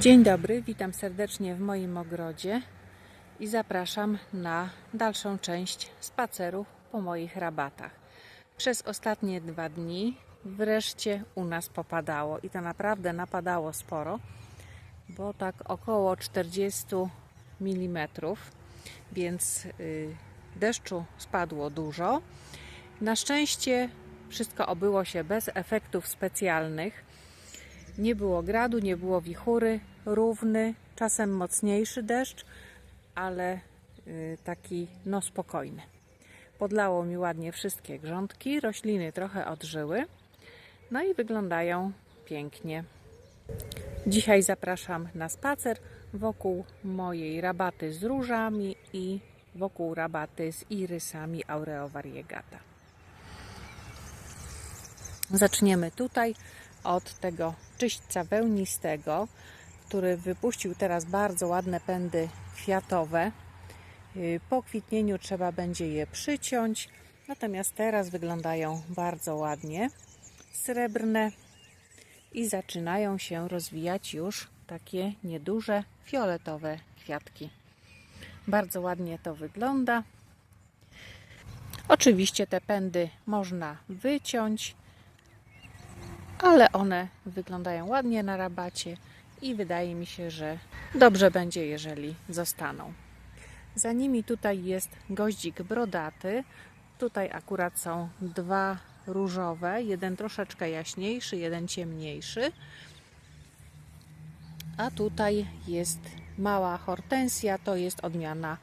Dzień dobry, witam serdecznie w moim ogrodzie i zapraszam na dalszą część spaceru po moich rabatach. Przez ostatnie dwa dni wreszcie u nas popadało i to naprawdę napadało sporo, bo tak około 40 mm, więc y, deszczu spadło dużo. Na szczęście wszystko obyło się bez efektów specjalnych. Nie było gradu, nie było wichury, równy, czasem mocniejszy deszcz, ale y, taki no spokojny. Podlało mi ładnie wszystkie grządki, rośliny trochę odżyły, no i wyglądają pięknie. Dzisiaj zapraszam na spacer wokół mojej rabaty z różami i wokół rabaty z irysami Aureo variegata. Zaczniemy tutaj od tego czyśćca wełnistego, który wypuścił teraz bardzo ładne pędy kwiatowe. Yy, Po kwitnieniu trzeba będzie je przyciąć, natomiast teraz wyglądają bardzo ładnie, srebrne i zaczynają się rozwijać już takie nieduże fioletowe kwiatki. Bardzo ładnie to wygląda. Oczywiście te pędy można wyciąć, ale one wyglądają ładnie na rabacie i wydaje mi się, że dobrze będzie, jeżeli zostaną. Za nimi tutaj jest goździk brodaty. Tutaj akurat są dwa różowe, jeden troszeczkę jaśniejszy, jeden ciemniejszy. A tutaj jest mała hortensja, to jest odmiana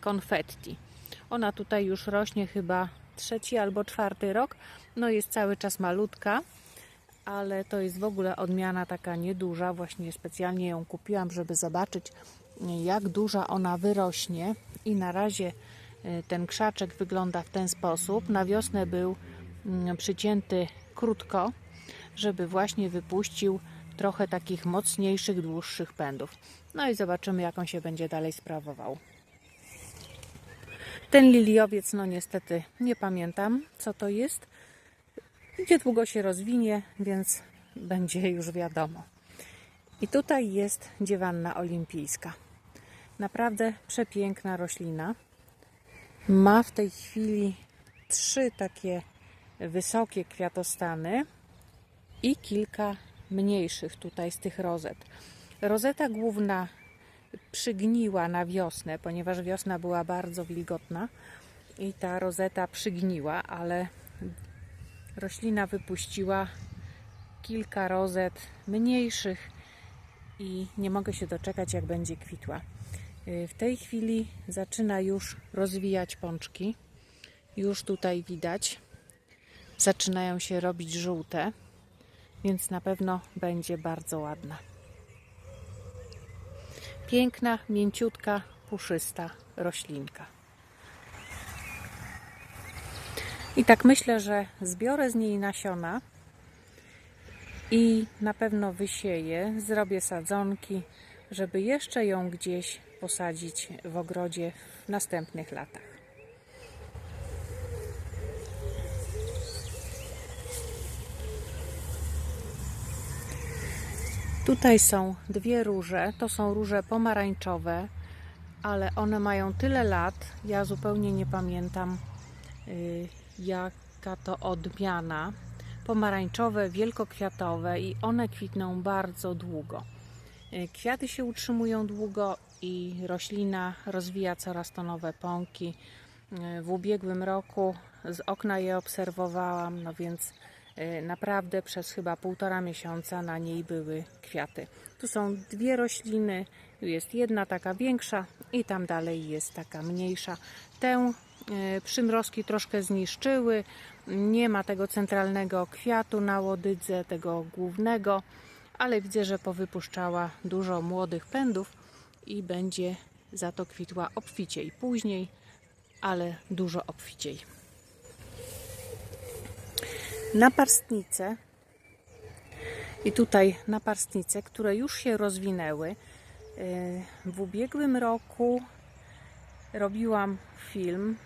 konfetti. Ona tutaj już rośnie chyba trzeci albo czwarty rok. No jest cały czas malutka, ale to jest w ogóle odmiana taka nieduża. Właśnie specjalnie ją kupiłam, żeby zobaczyć, jak duża ona wyrośnie. I na razie y, ten krzaczek wygląda w ten sposób. Na wiosnę był mm, przycięty krótko, żeby właśnie wypuścił trochę takich mocniejszych, dłuższych pędów. No i zobaczymy, jak on się będzie dalej sprawował. Ten liliowiec, no niestety nie pamiętam, co to jest. Niedługo się rozwinie, więc będzie już wiadomo. I tutaj jest dziewanna olimpijska. Naprawdę przepiękna roślina. Ma w tej chwili trzy takie wysokie kwiatostany i kilka mniejszych tutaj z tych rozet. Rozeta główna przygniła na wiosnę, ponieważ wiosna była bardzo wilgotna i ta rozeta przygniła, ale roślina wypuściła kilka rozet mniejszych i nie mogę się doczekać, jak będzie kwitła. W tej chwili zaczyna już rozwijać pączki. Już tutaj widać. Zaczynają się robić żółte, więc na pewno będzie bardzo ładna. Piękna, mięciutka, puszysta roślinka. I tak myślę, że zbiorę z niej nasiona i na pewno wysieję, zrobię sadzonki, żeby jeszcze ją gdzieś posadzić w ogrodzie w następnych latach. Tutaj są dwie róże, to są róże pomarańczowe, ale one mają tyle lat, ja zupełnie nie pamiętam y, jaka to odmiana. Pomarańczowe, wielkokwiatowe i one kwitną bardzo długo. Y, Kwiaty się utrzymują długo i roślina rozwija coraz to nowe pąki. Y, W ubiegłym roku z okna je obserwowałam, no więc y, naprawdę przez chyba półtora miesiąca na niej były kwiaty. Tu są dwie rośliny, tu jest jedna taka większa i tam dalej jest taka mniejsza. Tę przymrozki troszkę zniszczyły, nie ma tego centralnego kwiatu na łodydze, tego głównego, ale widzę, że powypuszczała dużo młodych pędów i będzie za to kwitła obficiej później, ale dużo obficiej. Naparstnice i tutaj naparstnice, które już się rozwinęły. Yy, W ubiegłym roku robiłam film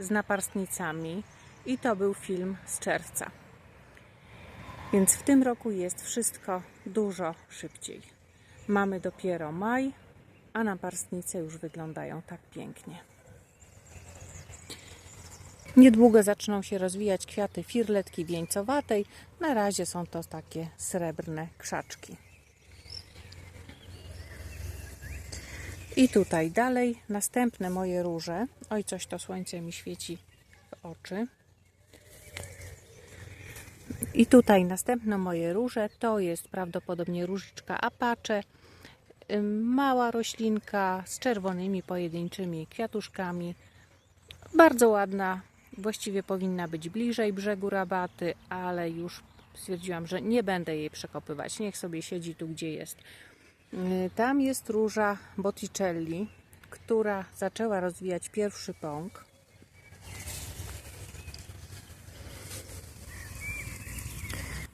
z naparstnicami i to był film z czerwca. Więc w tym roku jest wszystko dużo szybciej. Mamy dopiero maj, a naparstnice już wyglądają tak pięknie. Niedługo zaczną się rozwijać kwiaty firletki wieńcowatej. Na razie są to takie srebrne krzaczki. I tutaj dalej następne moje róże. Oj, coś to słońce mi świeci w oczy. I tutaj następne moje róże to jest prawdopodobnie różyczka Apache. Mała roślinka z czerwonymi pojedynczymi kwiatuszkami. Bardzo ładna. Właściwie powinna być bliżej brzegu rabaty, ale już stwierdziłam, że nie będę jej przekopywać. Niech sobie siedzi tu, gdzie jest. Y, Tam jest róża Botticelli, która zaczęła rozwijać pierwszy pąk.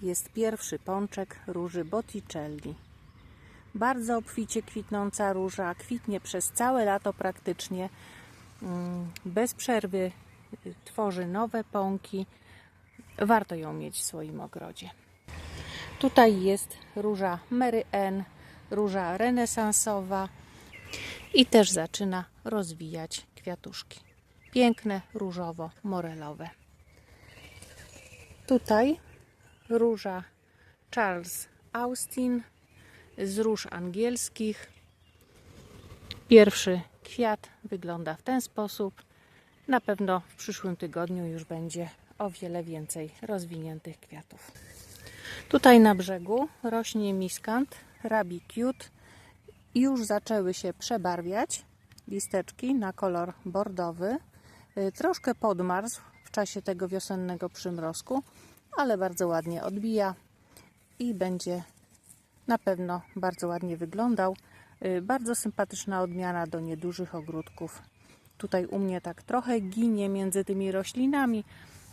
Jest pierwszy pączek róży Botticelli. Bardzo obficie kwitnąca róża, kwitnie przez całe lato praktycznie. Mm, Bez przerwy y, tworzy nowe pąki. Warto ją mieć w swoim ogrodzie. Tutaj jest róża Mary Ann, róża renesansowa i też zaczyna rozwijać kwiatuszki. Piękne, różowo-morelowe. Tutaj róża Charles Austin z róż angielskich. Pierwszy kwiat wygląda w ten sposób. Na pewno w przyszłym tygodniu już będzie o wiele więcej rozwiniętych kwiatów. Tutaj na brzegu rośnie miskant Rabi Cute. Już zaczęły się przebarwiać listeczki na kolor bordowy. Y, Troszkę podmarzł w czasie tego wiosennego przymrozku, ale bardzo ładnie odbija i będzie na pewno bardzo ładnie wyglądał. Y, Bardzo sympatyczna odmiana do niedużych ogródków. Tutaj u mnie tak trochę ginie między tymi roślinami,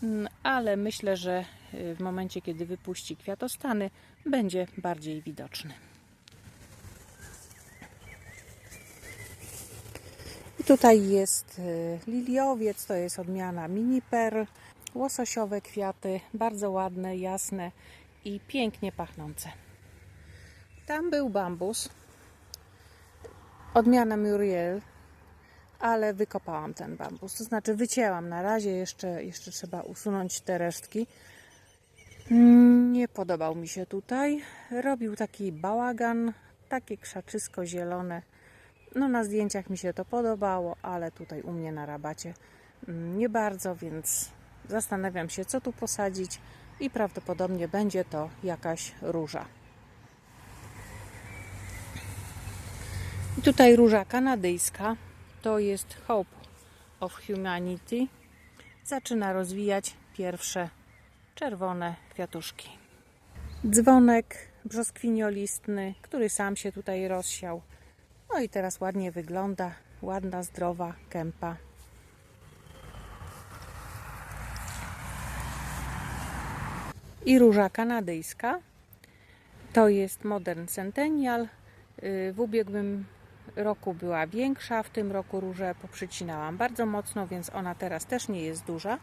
mm, ale myślę, że y, w momencie, kiedy wypuści kwiatostany, będzie bardziej widoczny. Tutaj jest y, liliowiec, to jest odmiana mini pearl, łososiowe kwiaty, bardzo ładne, jasne i pięknie pachnące. Tam był bambus, odmiana Muriel, ale wykopałam ten bambus, to znaczy wycięłam na razie, jeszcze, jeszcze trzeba usunąć te resztki. Nie podobał mi się tutaj, robił taki bałagan, takie krzaczysko zielone. No na zdjęciach mi się to podobało, ale tutaj u mnie na rabacie mm, nie bardzo, więc zastanawiam się co tu posadzić i prawdopodobnie będzie to jakaś róża. I tutaj róża kanadyjska, to jest Hope of Humanity. Zaczyna rozwijać pierwsze czerwone kwiatuszki. Dzwonek brzoskwiniolistny, który sam się tutaj rozsiał. No i teraz ładnie wygląda, ładna, zdrowa kępa. I róża kanadyjska. To jest Modern Centennial. Y, W ubiegłym roku była większa, w tym roku różę poprzycinałam bardzo mocno, więc ona teraz też nie jest duża,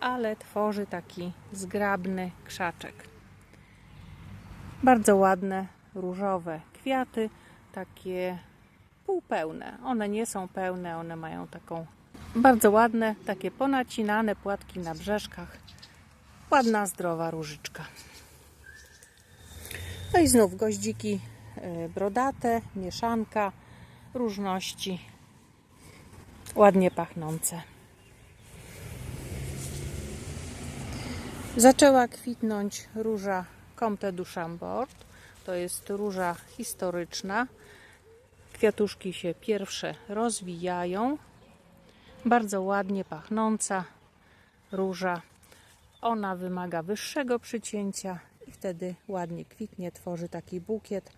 ale tworzy taki zgrabny krzaczek. Bardzo ładne różowe kwiaty, takie półpełne. One nie są pełne, one mają taką bardzo ładne, takie ponacinane płatki na brzeszkach. Ładna, zdrowa różyczka. No i znów goździki y, brodate, mieszanka, różności, ładnie pachnące. Zaczęła kwitnąć róża Comte du Chambord. To jest róża historyczna. Kwiatuszki się pierwsze rozwijają. Bardzo ładnie pachnąca róża. Ona wymaga wyższego przycięcia i wtedy ładnie kwitnie, tworzy taki bukiet.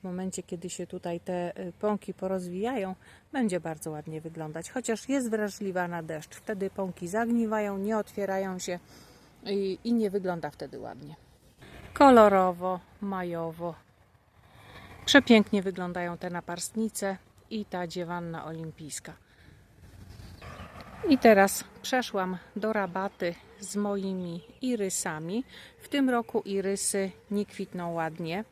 W momencie, kiedy się tutaj te y, pąki porozwijają, będzie bardzo ładnie wyglądać. Chociaż jest wrażliwa na deszcz. Wtedy pąki zagniwają, nie otwierają się i, i nie wygląda wtedy ładnie. Kolorowo, majowo. Przepięknie wyglądają te naparstnice i ta dziewanna olimpijska. I teraz przeszłam do rabaty z moimi irysami. W tym roku irysy nie kwitną ładnie.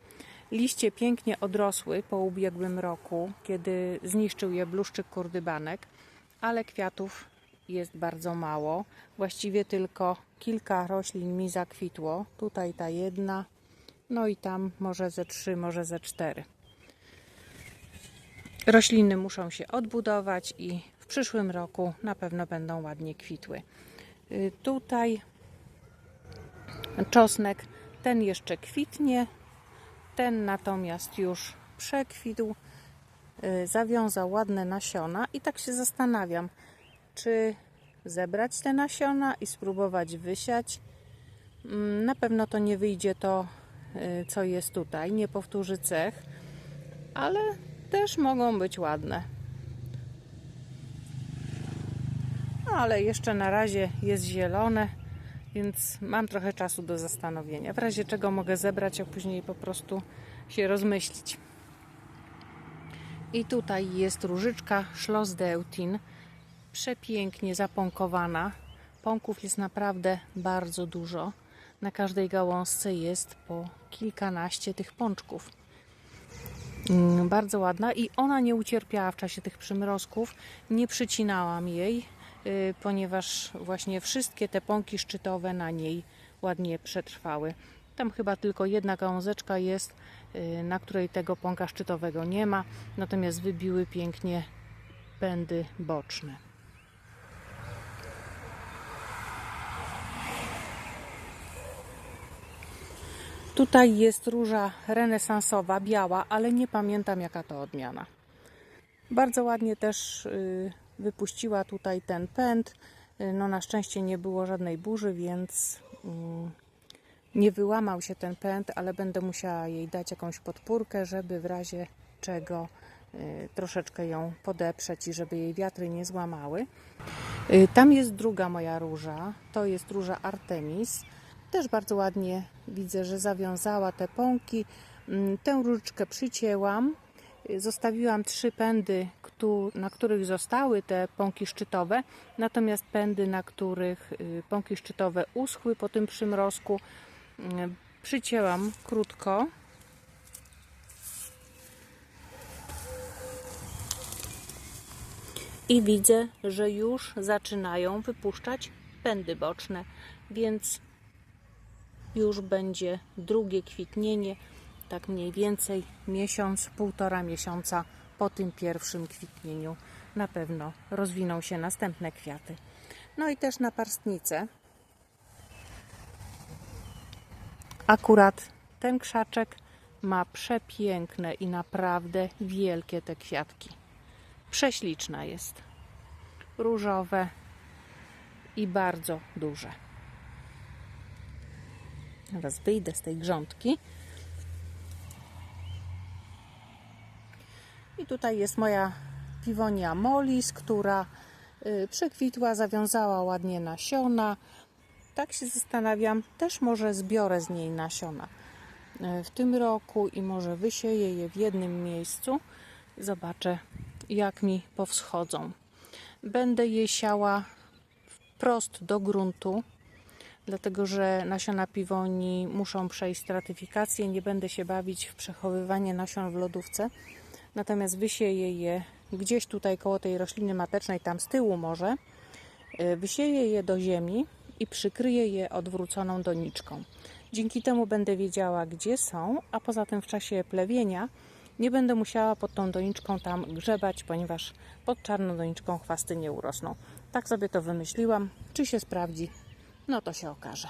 Liście pięknie odrosły po ubiegłym roku, kiedy zniszczył je bluszczyk kurdybanek, ale kwiatów jest bardzo mało. Właściwie tylko kilka roślin mi zakwitło. Tutaj ta jedna, no i tam może ze trzy, może ze cztery. Rośliny muszą się odbudować i w przyszłym roku na pewno będą ładnie kwitły. Y, Tutaj czosnek, ten jeszcze kwitnie, ten natomiast już przekwitł, y, zawiązał ładne nasiona i tak się zastanawiam, czy zebrać te nasiona i spróbować wysiać. Mm, Na pewno to nie wyjdzie to, co jest tutaj, nie powtórzy cech, ale też mogą być ładne. No, ale jeszcze na razie jest zielone, więc mam trochę czasu do zastanowienia. W razie czego mogę zebrać, a później po prostu się rozmyślić. I tutaj jest różyczka Schlossdeutin, przepięknie zapąkowana. Pąków jest naprawdę bardzo dużo. Na każdej gałązce jest po kilkanaście tych pączków. Mm, Bardzo ładna i ona nie ucierpiała w czasie tych przymrozków. Nie przycinałam jej, y, ponieważ właśnie wszystkie te pąki szczytowe na niej ładnie przetrwały. Tam chyba tylko jedna gałązeczka jest, y, na której tego pąka szczytowego nie ma, natomiast wybiły pięknie pędy boczne. Tutaj jest róża renesansowa, biała, ale nie pamiętam jaka to odmiana. Bardzo ładnie też y, wypuściła tutaj ten pęd. Y, No na szczęście nie było żadnej burzy, więc mm, nie wyłamał się ten pęd, ale będę musiała jej dać jakąś podpórkę, żeby w razie czego y, troszeczkę ją podeprzeć i żeby jej wiatry nie złamały. Y, Tam jest druga moja róża, to jest róża Artemis. Też bardzo ładnie widzę, że zawiązała te pąki. Mm, Tę różyczkę przycięłam. Zostawiłam trzy pędy, na których zostały te pąki szczytowe, natomiast pędy, na których y, pąki szczytowe uschły po tym przymrozku, y, przycięłam krótko. I widzę, że już zaczynają wypuszczać pędy boczne, więc już będzie drugie kwitnienie, tak mniej więcej miesiąc, półtora miesiąca po tym pierwszym kwitnieniu na pewno rozwiną się następne kwiaty. No i też na parstnicę. Akurat ten krzaczek ma przepiękne i naprawdę wielkie te kwiatki. Prześliczna jest. Różowe i bardzo duże. Teraz wyjdę z tej grządki. I tutaj jest moja piwonia molis, która y, przekwitła, zawiązała ładnie nasiona. Tak się zastanawiam, też może zbiorę z niej nasiona y, w tym roku i może wysieję je w jednym miejscu. Zobaczę, jak mi powschodzą. Będę je siała wprost do gruntu, dlatego że nasiona piwoni muszą przejść stratyfikację. Nie będę się bawić w przechowywanie nasion w lodówce, natomiast wysieję je gdzieś tutaj koło tej rośliny matecznej, tam z tyłu może. Y, Wysieję je do ziemi i przykryję je odwróconą doniczką. Dzięki temu będę wiedziała, gdzie są, a poza tym w czasie plewienia nie będę musiała pod tą doniczką tam grzebać, ponieważ pod czarną doniczką chwasty nie urosną. Tak sobie to wymyśliłam. Czy się sprawdzi? No to się okaże.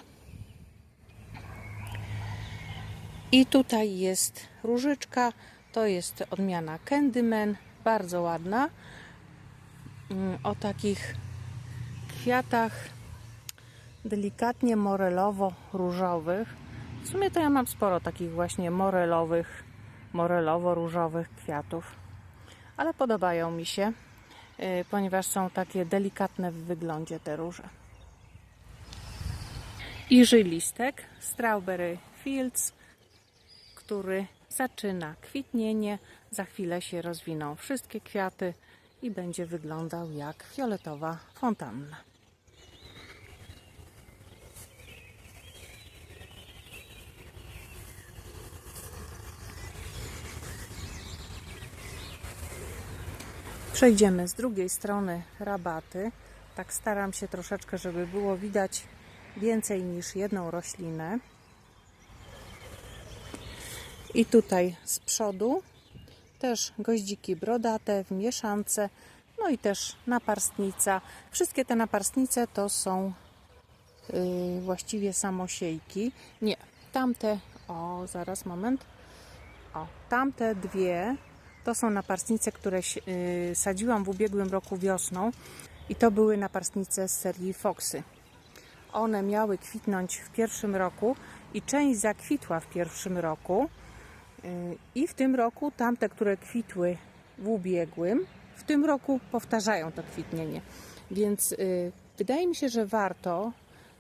I tutaj jest różyczka. To jest odmiana Candyman. Bardzo ładna. Mm, O takich kwiatach delikatnie morelowo-różowych. W sumie to ja mam sporo takich właśnie morelowych, morelowo-różowych kwiatów. Ale podobają mi się, y, ponieważ są takie delikatne w wyglądzie te róże i żylistek Strawberry Fields, który zaczyna kwitnienie. Za chwilę się rozwiną wszystkie kwiaty i będzie wyglądał jak fioletowa fontanna. Przejdziemy z drugiej strony rabaty. Tak staram się troszeczkę, żeby było widać więcej niż jedną roślinę. I tutaj z przodu też goździki brodate w mieszance, no i też naparstnica. Wszystkie te naparstnice to są yy, właściwie samosiejki. Nie, tamte, o zaraz moment. O, tamte dwie to są naparstnice, które yy, sadziłam w ubiegłym roku wiosną i to były naparstnice z serii Foxy. One miały kwitnąć w pierwszym roku i część zakwitła w pierwszym roku. I w tym roku tamte, które kwitły w ubiegłym, w tym roku powtarzają to kwitnienie. Więc y, wydaje mi się, że warto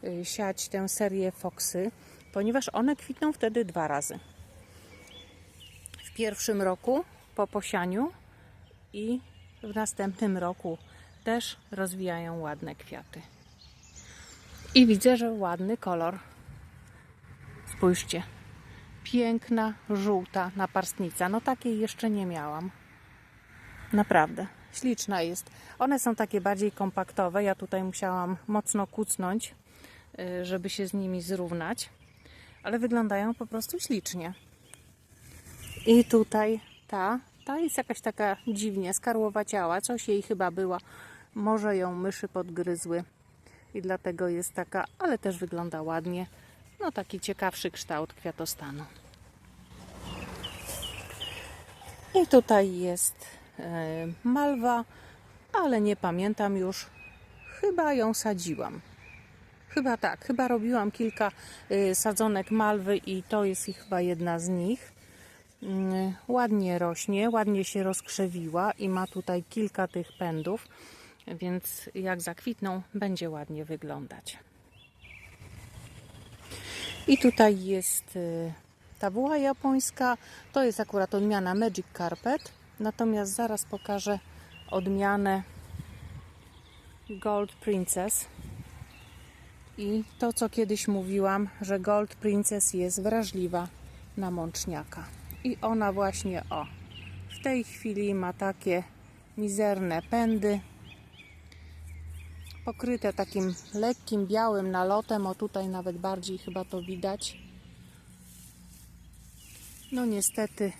y, siać tę serię Foxy, ponieważ one kwitną wtedy dwa razy. W pierwszym roku po posianiu i w następnym roku też rozwijają ładne kwiaty. I widzę, że ładny kolor. Spójrzcie piękna, żółta naparstnica. No takiej jeszcze nie miałam. Naprawdę, śliczna jest. One są takie bardziej kompaktowe. Ja tutaj musiałam mocno kucnąć, y, żeby się z nimi zrównać. Ale wyglądają po prostu ślicznie. I tutaj ta, ta jest jakaś taka dziwnie skarłowaciała. Coś jej chyba była. Może ją myszy podgryzły. I dlatego jest taka, ale też wygląda ładnie. No taki ciekawszy kształt kwiatostanu. I tutaj jest e, malwa, ale nie pamiętam już. Chyba ją sadziłam. Chyba tak, chyba robiłam kilka e, sadzonek malwy i to jest chyba jedna z nich. Mm, ładnie rośnie, ładnie się rozkrzewiła i ma tutaj kilka tych pędów, więc jak zakwitną, będzie ładnie wyglądać. I tutaj jest y, ta buła japońska. To jest akurat odmiana Magic Carpet. Natomiast zaraz pokażę odmianę Gold Princess. I to, co kiedyś mówiłam, że Gold Princess jest wrażliwa na mączniaka. I ona właśnie, o, w tej chwili ma takie mizerne pędy pokryte takim lekkim białym nalotem. O tutaj nawet bardziej chyba to widać. No niestety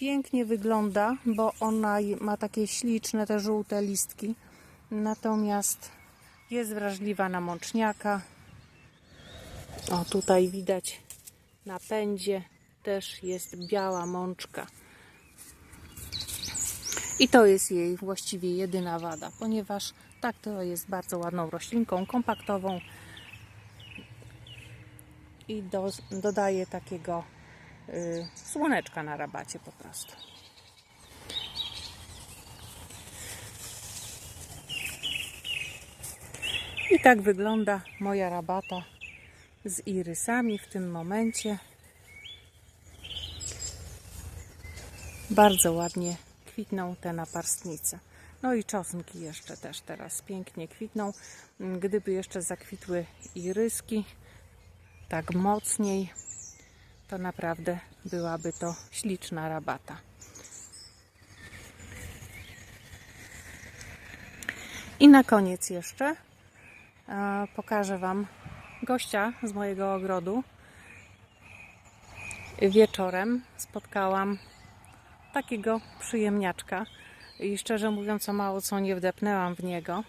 pięknie wygląda, bo ona ma takie śliczne te żółte listki. Natomiast jest wrażliwa na mączniaka. O tutaj widać na pędzie też jest biała mączka. I to jest jej właściwie jedyna wada, ponieważ tak to jest bardzo ładną roślinką, kompaktową i do, takiego y, słoneczka na rabacie po prostu. I tak wygląda moja rabata z irysami w tym momencie. Bardzo ładnie kwitną te naparstnice. No i czosnki jeszcze też teraz pięknie kwitną. Gdyby jeszcze zakwitły iryski tak mocniej, to naprawdę byłaby to śliczna rabata. I na koniec jeszcze pokażę Wam gościa z mojego ogrodu. Wieczorem spotkałam takiego przyjemniaczka i szczerze mówiąc o mało co nie wdepnęłam w niego.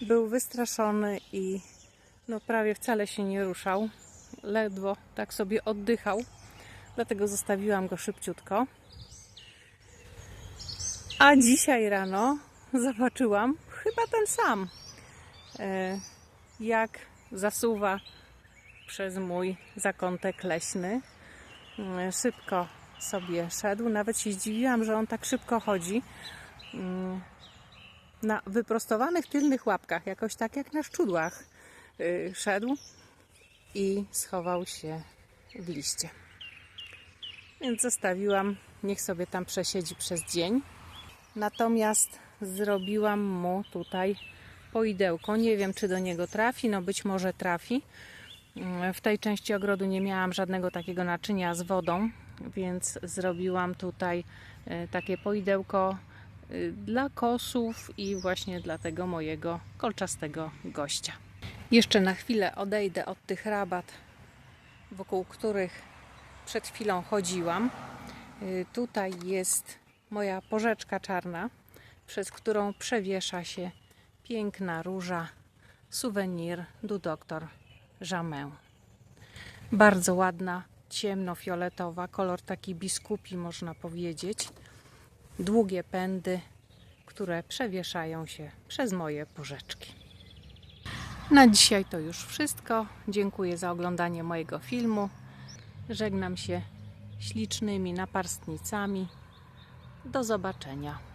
Był wystraszony i no prawie wcale się nie ruszał. Ledwo tak sobie oddychał. Dlatego zostawiłam go szybciutko. A dzisiaj rano zobaczyłam chyba ten sam, e, jak zasuwa przez mój zakątek leśny. E, szybko sobie szedł. Nawet się zdziwiłam, że on tak szybko chodzi. Mm, na wyprostowanych tylnych łapkach, jakoś tak jak na szczudłach, y, szedł i schował się w liście. Więc zostawiłam, niech sobie tam przesiedzi przez dzień. Natomiast zrobiłam mu tutaj poidełko. Nie wiem, czy do niego trafi, no być może trafi. Mm, w tej części ogrodu nie miałam żadnego takiego naczynia z wodą, więc zrobiłam tutaj e, takie poidełko y, dla kosów i właśnie dla tego mojego kolczastego gościa. Jeszcze na chwilę odejdę od tych rabat, wokół których przed chwilą chodziłam. Y, Tutaj jest moja porzeczka czarna, przez którą przewiesza się piękna róża, suwenir du doktor Jamin. Bardzo ładna, ciemnofioletowa, kolor taki biskupi można powiedzieć. Długie pędy, które przewieszają się przez moje porzeczki. Na dzisiaj to już wszystko. Dziękuję za oglądanie mojego filmu. Żegnam się ślicznymi naparstnicami. Do zobaczenia.